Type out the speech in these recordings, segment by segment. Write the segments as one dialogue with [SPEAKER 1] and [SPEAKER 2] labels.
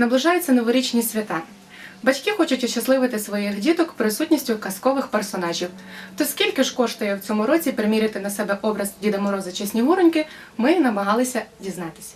[SPEAKER 1] Наближаються новорічні свята. Батьки хочуть ощасливити своїх діток присутністю казкових персонажів. То скільки ж коштує в цьому році приміряти на себе образ Діда Мороза чи Снігуроньки, ми намагалися дізнатися.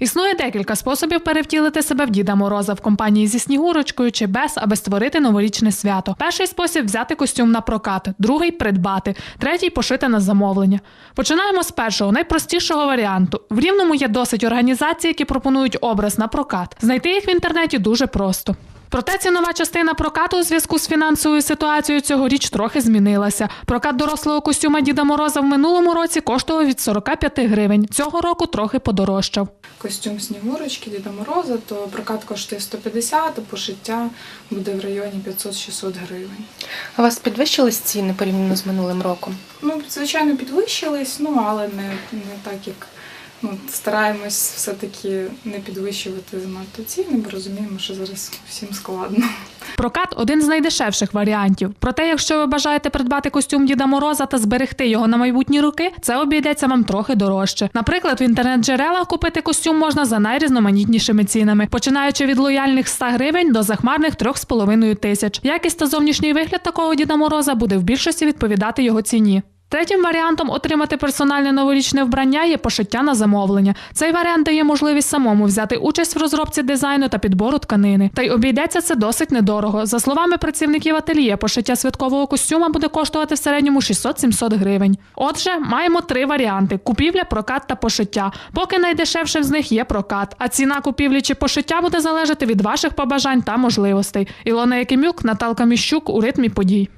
[SPEAKER 2] Існує декілька способів перевтілити себе в Діда Мороза в компанії зі Снігурочкою чи без, аби створити новорічне свято. Перший спосіб взяти костюм на прокат, другий придбати, третій пошити на замовлення. Починаємо з першого, найпростішого варіанту. В рівному є досить організацій, які пропонують образ на прокат. Знайти їх в інтернеті дуже просто. Проте цінова частина прокату у зв'язку з фінансовою ситуацією цьогоріч трохи змінилася. Прокат дорослого костюма Діда Мороза в минулому році коштував від 45 гривень. Цього року трохи подорожчав.
[SPEAKER 3] костюм Снігурочки, Діда Мороза, то прокат коштує 150, а пошиття буде в районі 500-600 гривень.
[SPEAKER 1] У вас підвищились ціни порівняно з минулим роком?
[SPEAKER 3] Ну, звичайно, підвищились, ну але не, не так, як ну, стараємось все-таки не підвищувати занадто ціни, бо розуміємо, що зараз всім складно.
[SPEAKER 2] Прокат один з найдешевших варіантів. Проте, якщо ви бажаєте придбати костюм Діда Мороза та зберегти його на майбутні роки, це обійдеться вам трохи дорожче. Наприклад, в інтернет-джерелах купити костюм можна за найрізноманітнішими цінами, починаючи від лояльних 100 гривень до захмарних 3,5 тисяч. Якість та зовнішній вигляд такого Діда Мороза буде в більшості відповідати його ціні. Третім варіантом отримати персональне новорічне вбрання є пошиття на замовлення. Цей варіант дає можливість самому взяти участь в розробці дизайну та підбору тканини. Та й обійдеться це досить недорого. За словами працівників ательє, пошиття святкового костюма буде коштувати в середньому 600-700 гривень. Отже, маємо три варіанти: купівля, прокат та пошиття. Поки найдешевшим з них є прокат, а ціна купівлі чи пошиття буде залежати від ваших побажань та можливостей. Ілона Якимюк, Наталка Міщук у ритмі подій.